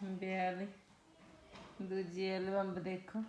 ਬਿਆਲੀ ਦੂਜੀ ਐਲਬਮ ਦੇਖੋ।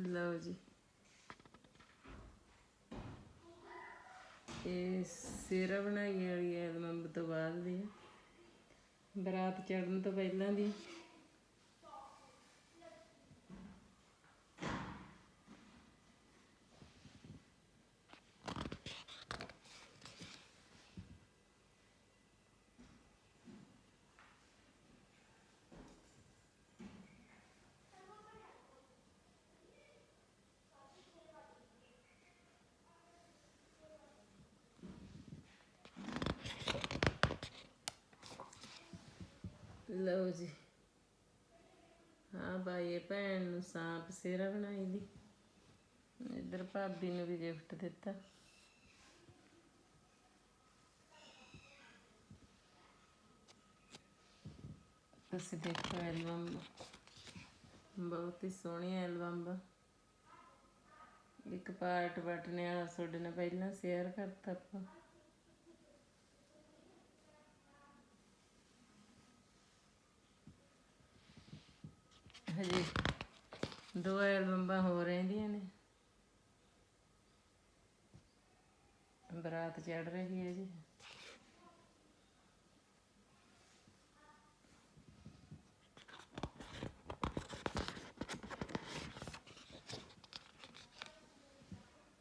ਲਓ ਜੀ। ਇਹ ਸਿਰਾ ਬਣਾਈ ਵਾਲੀ ਐਲਬਮ ਤੋਂ ਬਾਅਦ ਦੀ ਬਰਾਤ ਚੜਨ ਤੋਂ ਪਹਿਲਾਂ ਦੀ। ਲਓ ਜੀ। ਹਾਂ ਬਾਈ ਇਹ ਭੈਣ ਨੂੰ ਸਾਂਪ ਸਿਰਾ ਬਣਾਈ ਦੀ। ਇੱਧਰ ਭਾਬੀ ਨੂੰ ਵੀ ਗਿਫਟ ਦਿੱਤਾ। ਤੁਸੀਂ ਦੇਖੋ ਐਲਬਮ, ਬਹੁਤ ਹੀ ਸੋਹਣੀ ਐਲਬਮ ਇੱਕ ਪਾਰਟ ਬਟਨੇ ਵਾਲਾ ਤੁਹਾਡੇ ਨਾਲ ਪਹਿਲਾਂ ਸ਼ੇਅਰ ਕਰਤਾ ਆਪਾਂ। ਹਜੇ ਦੋ ਐਲਬਮਾਂ ਹੋ ਰਹਿੰਦੀਆਂ ਨੇ। ਬਰਾਤ ਚੜ ਰਹੀ ਹੈ ਜੀ।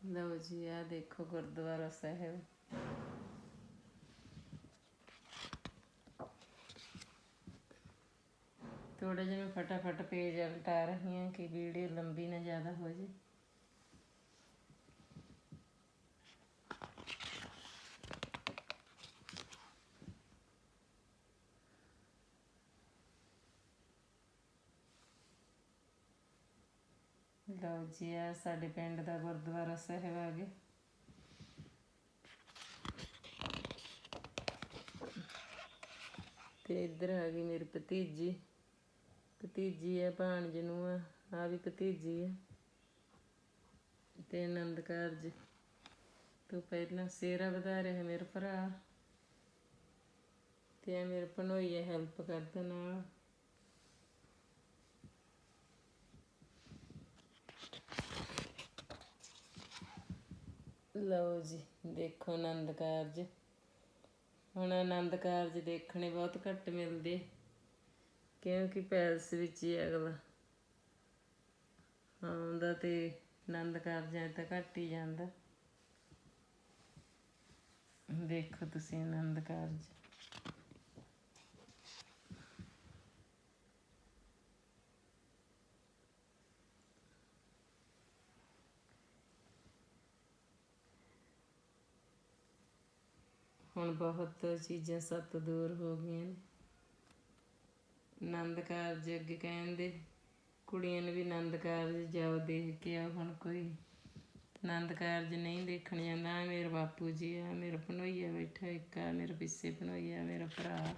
ਲਓ ਜੀ ਆ ਦੇਖੋ ਗੁਰਦੁਆਰਾ ਸਾਹਿਬ। ਥੋੜਾ ਜਿਹਾ ਮੈਂ ਫਟਾਫਟ ਪੇਜ ਉਲਟਾ ਰਹੀ ਹਾਂ ਕਿ ਵੀਡੀਓ ਲੰਬੀ ਨਾ ਜ਼ਿਆਦਾ ਹੋ ਜੇ। ਲਓ ਜੀ, ਆ ਸਾਡੇ ਪਿੰਡ ਦਾ ਗੁਰਦੁਆਰਾ ਸਾਹਿਬ ਆ ਗਿਆ। ਤੇ ਇੱਧਰ ਆ ਗਈ ਮੇਰੀ ਭਤੀਜੀ। ਭਤੀਜੀ ਹੈ ਭਾਣਜ ਨੂੰ ਆ ਆ ਵੀ ਭਤੀਜੀ ਹੈ। ਤੇ ਆਨੰਦ ਕਾਰਜ ਤੋਂ ਪਹਿਲਾਂ ਸੇਰਾ ਵਧਾ ਰਿਹਾ ਮੇਰਾ ਭਰਾ। ਤੇ ਇਹ ਮੇਰੇ ਭਣੋਈਏ ਹੈਲਪ ਕਰਦਾ ਨਾਲ। ਲਓ ਜੀ, ਦੇਖੋ ਆਨੰਦ ਕਾਰਜ। ਹੁਣ ਆਨੰਦ ਕਾਰਜ ਦੇਖਣੇ ਬਹੁਤ ਘੱਟ ਮਿਲਦੇ। ਕਿਉਂਕਿ ਪੈਲਸ ਵਿੱਚ ਹੀ ਅਗਲਾ। ਆਉਂਦਾ ਤੇ ਆਨੰਦ ਕਾਰਜਾਂ ਤਾਂ ਘੱਟ ਹੀ ਜਾਂਦਾ। ਦੇਖੋ ਤੁਸੀਂ ਆਨੰਦ ਕਾਰਜ। ਹੁਣ ਬਹੁਤ ਚੀਜ਼ਾਂ ਸੱਤ ਦੂਰ ਹੋ ਗਈਆਂ ਨੇ। ਆਨੰਦ ਕਾਰਜ ਅੱਗੇ ਕਹਿੰਦੇ, ਕੁੜੀਆਂ ਨੂੰ ਵੀ ਆਨੰਦ ਕਾਰਜ ਜਾਓ ਦੇਖ ਕੇ ਆਓ ਹੁਣ ਕੋਈ। ਆਨੰਦ ਕਾਰਜ ਨਹੀਂ ਦੇਖਣ ਜਾਂਦਾ, ਆਹ ਮੇਰੇ ਬਾਪੂ ਜੀ ਆ ਮੇਰਾ ਭਣੋਈਆ ਬੈਠਾ, ਇੱਕ ਆ ਮੇਰਾ ਪਿੱਛੇ ਭਨੋਈਆ ਮੇਰਾ ਭਰਾ।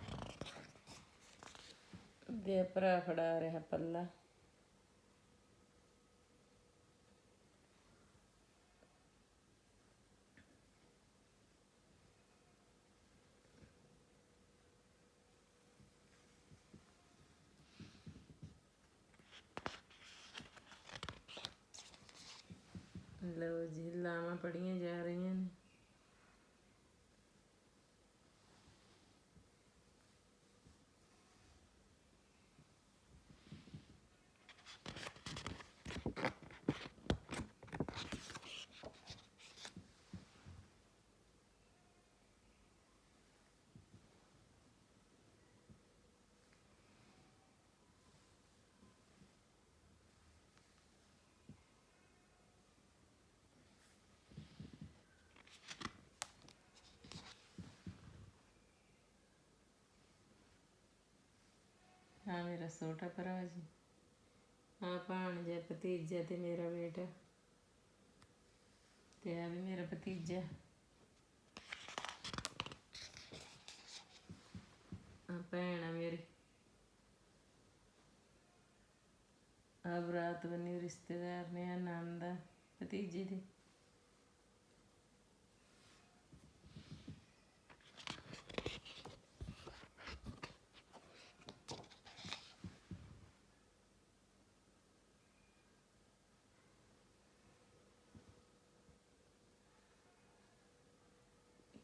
ਦੇ ਭਰਾ ਫੜਾ ਰਿਹਾ ਪੱਲਾ ਲਓ ਜੀ ਪੜ੍ਹੀਆਂ ਜਾ ਰਹੀਆਂ ਨੇ। ਮੇਰਾ ਛੋਟਾ ਭਰਾ ਜੀ। ਆ ਭਾਣਜਾ ਭਤੀਜਾ ਤੇ ਮੇਰਾ ਬੇਟਾ। ਤੇ ਆ ਵੀ ਮੇਰਾ ਭਤੀਜਾ। ਆ ਭੈਣ ਆ ਮੇਰੀ। ਆ ਬਰਾਤ ਬਣੀ ਰਿਸ਼ਤੇਦਾਰ ਨੇ ਆਨੰਦ ਆ ਭਤੀਜੇ ਦੇ।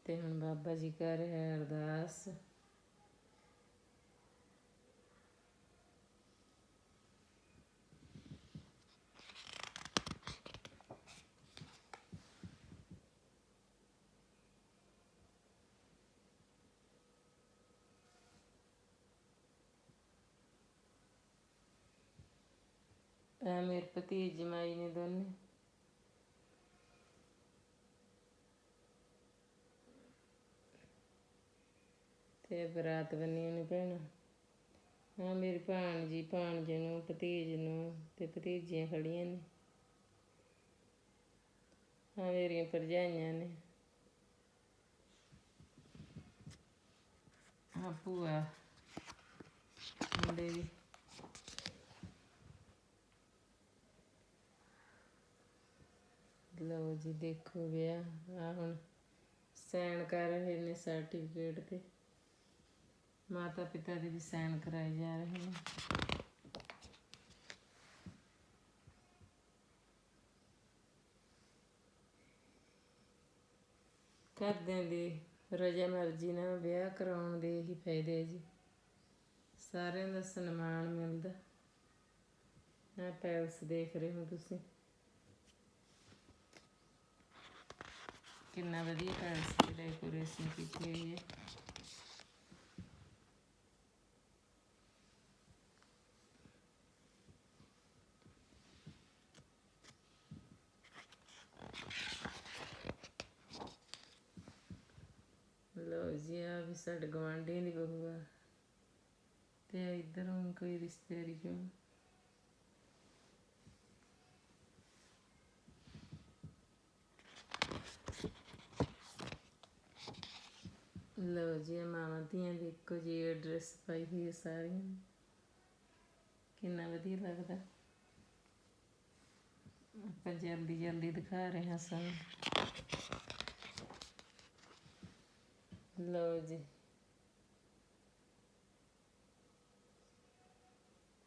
ਤੇ ਹੁਣ ਬਾਬਾ ਜੀ ਕਰ ਰਿਹਾ ਅਰਦਾਸ। ਆ ਮੇਰੇ ਭਤੀਜ ਜਮਾਈ ਨੇ ਤੇ ਬਰਾਤ ਬੰਨੀ ਨੇ ਭੈਣ। ਹਾਂ ਮੇਰੀ ਭਾਣ ਜੀ ਭਾਣ ਜੀ ਨੂੰ ਭਤੀਜ ਨੂੰ ਤੇ ਭਤੀਜੀਆਂ ਖੜੀਆਂ ਨੇ। ਹਾਂ ਮੇਰੀਆਂ ਭਰਜਾਈਆਂ ਨੇ। ਹਾਂ ਭੂਆ, ਮੁੰਡੇ ਵੀ ਲਓ ਜੀ, ਦੇਖੋ ਵਿਆਹ। ਆ ਹੁਣ ਸਾਈਨ ਕਰ ਰਹੇ ਨੇ ਸਰਟੀਫਿਕੇਟ ਤੇ। ਮਾਤਾ ਪਿਤਾ ਦੇ ਵੀ ਸਾਈਨ ਕਰਾਏ ਜਾ ਰਹੇ ਨੇ ਘਰਦਿਆਂ ਦੀ ਰਜਾ ਮਰਜ਼ੀ ਨਾਲ ਵਿਆਹ ਕਰਾਉਣ ਦੇ ਹੀ ਫਾਇਦੇ ਜੀ। ਸਾਰਿਆਂ ਦਾ ਸਨਮਾਨ ਮਿਲਦਾ। ਆ ਪੈਲਸ ਦੇਖ ਰਹੇ ਹੋ ਤੁਸੀਂ। ਕਿੰਨਾ ਵਧੀਆ ਪੈਲਸ ਦੀ ਡੈਕੋਰੇਸ਼ਨ ਕੀਤੀ ਹੋਈ ਹੈ ਲਓ ਜੀ ਆ ਵੀ ਸਾਡੇ ਗਵਾਂਢੀ ਦੀ ਬਹੂ ਆ ਤੇ ਇੱਧਰ ਕੋਈ ਰਿਸ਼ਤੇਦਾਰੀ ਚੋਂ ਲਓ ਜੀ, ਇਹ ਮਾਵਾਂ ਧੀਆਂ ਦੀ ਇੱਕੋ ਜਿਹੀ ਡਰੈਸ ਪਾਈ ਹੋਈ ਹੈ ਸਾਰੀਆਂ। ਕਿੰਨਾ ਵਧੀਆ ਲੱਗਦਾ। ਆਪਾਂ ਜਲਦੀ ਜਲਦੀ ਦਿਖਾ ਰਹੇ ਹਾਂ ਸਾਨੂੰ ਲਓ ਜੀ।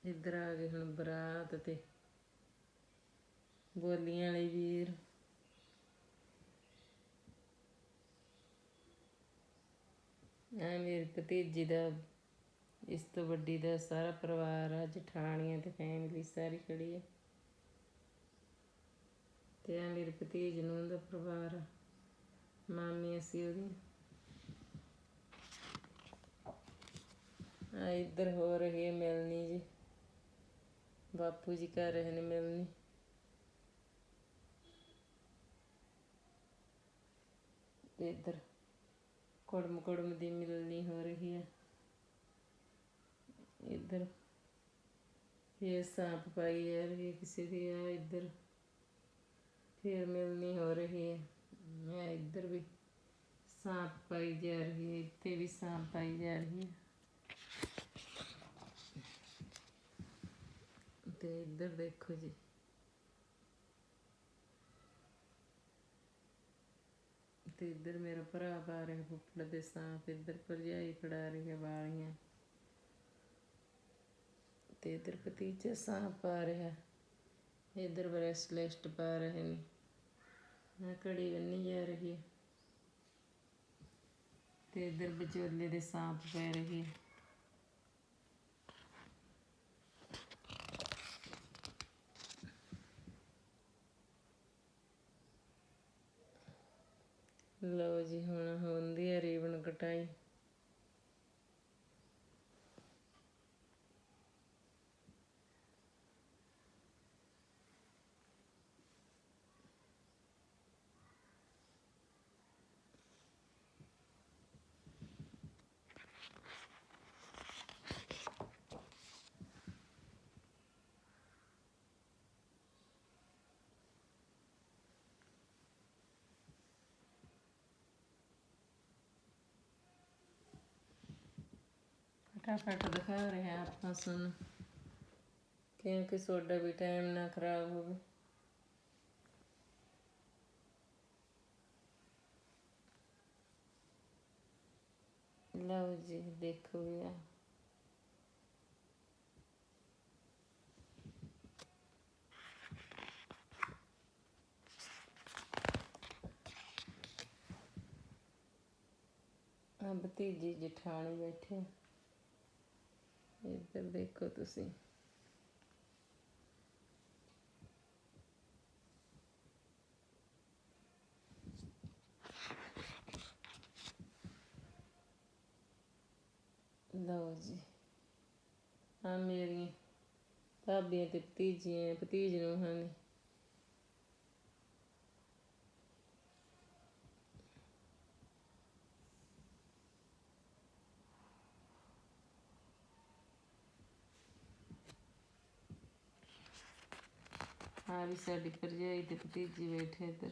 ਇੱਧਰ ਆ ਗਏ ਹੁਣ ਬਰਾਤ ਤੇ। ਬੋਲੀਆਂ ਵਾਲੇ ਵੀਰ। ਆ ਮੇਰੀ ਭਤੀਜੀ ਦਾ, ਇਸ ਤੋਂ ਵੱਡੀ ਦਾ ਸਾਰਾ ਪਰਿਵਾਰ ਆ, ਜਠਾਣੀਆਂ ਤੇ ਫੈਮਿਲੀ ਸਾਰੀ ਖੜੀ ਹੈ ਤੇ ਆ ਮੇਰੇ ਭਤੀਜ ਨੂੰ ਦਾ ਪਰਿਵਾਰ ਆ। ਮਾਮੀ ਅਸੀਂ ਉਹਦੀ ਆ ਇੱਧਰ ਹੋ ਰਹੀ ਹੈ ਮਿਲਣੀ ਜੀ। ਬਾਪੂ ਜੀ ਕਰ ਰਹੇ ਨੇ ਮਿਲਣੀ ਤੇ ਇੱਧਰ ਕੁੜਮ ਕੁੜਮ ਦੀ ਮਿਲਣੀ ਹੋ ਰਹੀ ਹੈ ਇੱਧਰ ਇਹ ਸਾਂਪ ਪਾਈ ਜਾ ਰਹੀ ਹੈ ਕਿਸੇ ਦੀ ਆ ਇੱਧਰ ਫਿਰ ਮਿਲਣੀ ਹੋ ਰਹੀ ਹੈ ਮੈਂ ਇੱਧਰ ਵੀ ਸਾਂਪ ਪਾਈ ਜਾ ਰਹੀ ਹੈ ਇੱਥੇ ਵੀ ਸਾਂਪ ਪਾਈ ਜਾ ਰਹੀ ਹੈ ਤੇ ਇੱਧਰ ਦੇਖੋ ਜੀ। ਤੇ ਇੱਧਰ ਮੇਰਾ ਭਰਾ ਪਾ ਰਿਹਾ ਫੁੱਫੜ ਦੇ ਸਾਂਪ, ਇੱਧਰ ਭਰਜਾਈ ਫੜਾ ਰਹੀ ਹੈ ਵਾਲੀਆਂ। ਤੇ ਇੱਧਰ ਭਤੀਜਾ ਸਾਂਪ ਪਾ ਰਿਹਾ। ਇੱਧਰ ਬ੍ਰੈਸਲੇਟ ਪਾ ਰਹੇ ਨੇ। ਆ ਕੜੀ ਬੰਨੀ ਜਾ ਰਹੀ ਹੈ। ਤੇ ਇੱਧਰ ਵਿਚੋਲੇ ਦੇ ਸਾਂਪ ਪੈ ਰਹੀ ਹੈ ਲਓ ਜੀ ਹੁਣ ਹੁੰਦੀ ਹੈ ਰੀਬਨ ਕਟਾਈ। ਫਟਾਫਟ ਦਿਖਾ ਰਿਹਾ ਆਪਾਂ ਸੁਣ ਕਿਉਂਕਿ ਤੁਹਾਡਾ ਵੀ ਟਾਈਮ ਨਾ ਖਰਾਬ ਹੋਵੇ। ਲਓ ਜੀ, ਦੇਖੋ ਯਾ ਆ। ਭਤੀਜੀ ਜਠਾਣੀ ਬੈਠੇ। ਇੱਧਰ ਦੇਖੋ ਤੁਸੀਂ। ਲਓ ਜੀ। ਆ ਮੇਰੀਆਂ ਭਾਬੀਆਂ ਤੇ ਭਤੀਜੀਆਂ ਭਤੀਜ ਨੂੰ ਹਨ। ਆ ਵੀ ਸਾਡੀ ਭਰਜਾਈ ਤੇ ਭਤੀਜੀ ਬੈਠੇ ਇੱਧਰ।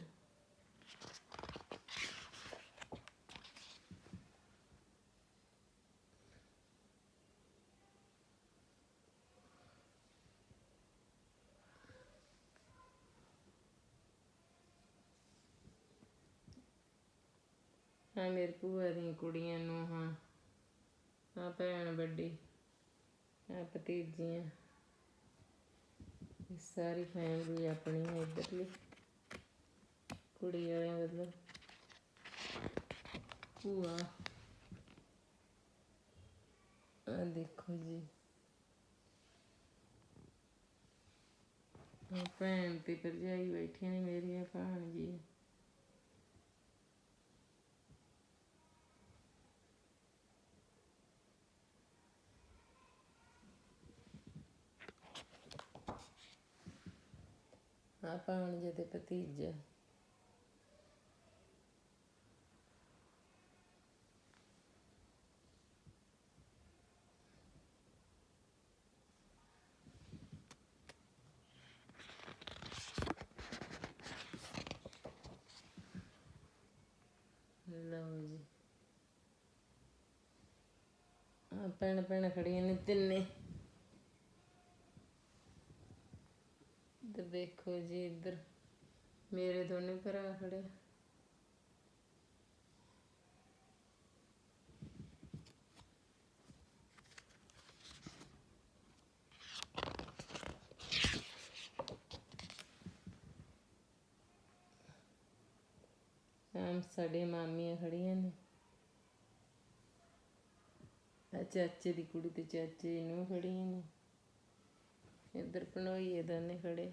ਹਾਂ ਮੇਰੇ ਭੂਆ ਦੀਆਂ ਕੁੜੀਆਂ ਨੂੰ ਹਾਂ ਆ ਭੈਣ ਵੱਡੀ, ਆ ਭਤੀਜੀਆਂ। ਇਹ ਸਾਰੀ ਫੈਮਿਲੀ ਆਪਣੀ ਹੈ ਇੱਧਰਲੀ। ਕੁੜੀ ਵਾਲਿਆਂ ਮਤਲਬ ਭੂਆ। ਆ ਦੇਖੋ ਜੀ। ਭੈਣ ਤੇ ਭਰਜਾਈ ਬੈਠੀਆਂ ਨੇ ਮੇਰੀਆਂ ਭਾਣ ਜੀ ਆ ਭਾਣਜੇ ਤੇ ਭਤੀਜਾ। ਲਓ ਜੀ। ਆ ਭੈਣ ਭੈਣ ਖੜੀਆਂ ਨੇ ਤਿੰਨੇ। ਤੇ ਦੇਖੋ ਜੀ ਇੱਧਰ। ਮੇਰੇ ਦੋਨੇ ਭਰਾ ਖੜੇ ਆ। ਆਮ ਸਾਡੇ ਮਾਮੀਆਂ ਖੜੀਆਂ ਨੇ। ਆ ਚਾਚੇ ਦੀ ਕੁੜੀ ਤੇ ਚਾਚੇ ਨੂੰ ਖੜੀਆਂ ਨੇ। ਇੱਧਰ ਪਣੋਈਏ ਦੋਨੇ ਖੜੇ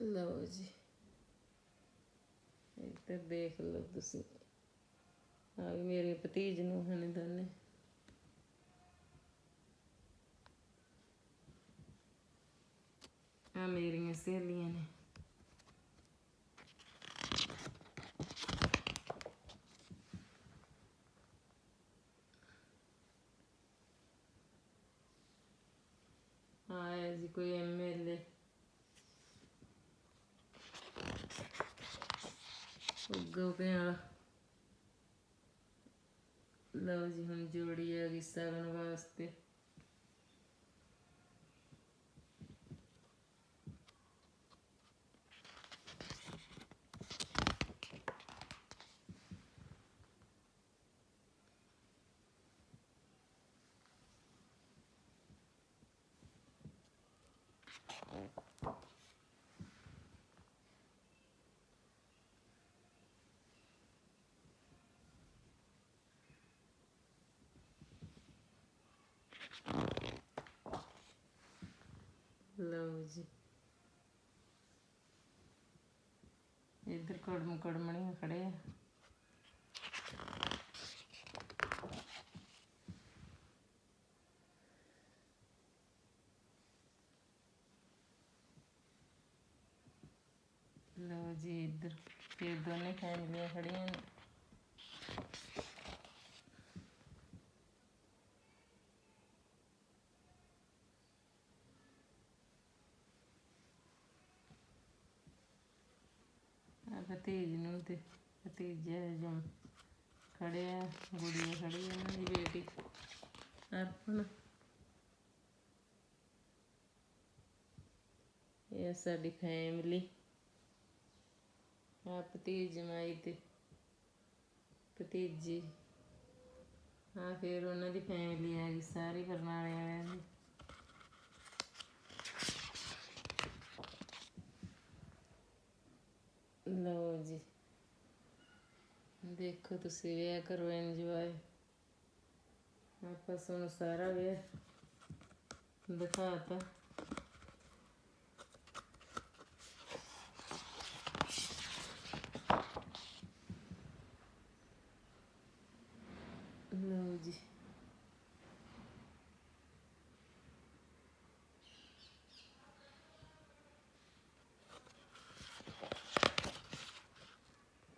ਲਓ ਜੀ। ਇੱਧਰ ਦੇਖ ਲਓ ਤੁਸੀਂ। ਆ ਵੀ ਮੇਰੇ ਭਤੀਜ ਨੂੰ ਹਨ ਦੋਨੇ। ਆ ਮੇਰੀਆਂ ਸਹੇਲੀਆਂ ਨੇ ਆਇਆ ਜੀ ਕੋਈ ਐਮਐਲਏ ਉੱਗੋ ਪਿਆ ਲਓ ਜੀ ਹੁਣ ਜੋੜੀ ਆ ਗਈ ਸਗਨ ਵਾਸਤੇ। ਲਓ ਜੀ। ਇੱਧਰ ਕੜਮ ਕੜਮਣੀਆਂ ਖੜੇ ਆ। ਲਓ ਜੀ, ਇੱਧਰ ਫਿਰ ਦੋਨੇ ਫੈਮਲੀਆਂ ਖੜੀਆਂ ਨੇ। ਭਤੀਜ ਨੂੰ ਤੇ ਭਤੀਜਾ ਜਮ ਖੜਿਆ, ਗੁੜੀਆ ਖੜੀ ਇਹਨਾਂ ਦੀ ਬੇਟੀ। ਅਰਪਣ। ਇਹ ਸਾਡੀ ਫੈਮਿਲੀ ਆ ਭਤੀਜ ਮਾਈ ਤੇ ਭਤੀਜੀ। ਹਾਂ ਫਿਰ ਉਹਨਾਂ ਦੀ ਫੈਮਿਲੀ ਆ ਗਈ, ਸਾਰੀ ਬਰਨਾਲੇ ਵਾਲਿਆਂ ਦੀ। ਲਓ ਜੀ। ਦੇਖੋ ਤੁਸੀਂ ਵਿਆਹ ਕਰੋ ਇੰਜੋਏ ਆਪਾਂ ਤੁਹਾਨੂੰ ਸਾਰਾ ਵਿਆਹ ਦਿਖਾਤਾ। ਲਓ ਜੀ।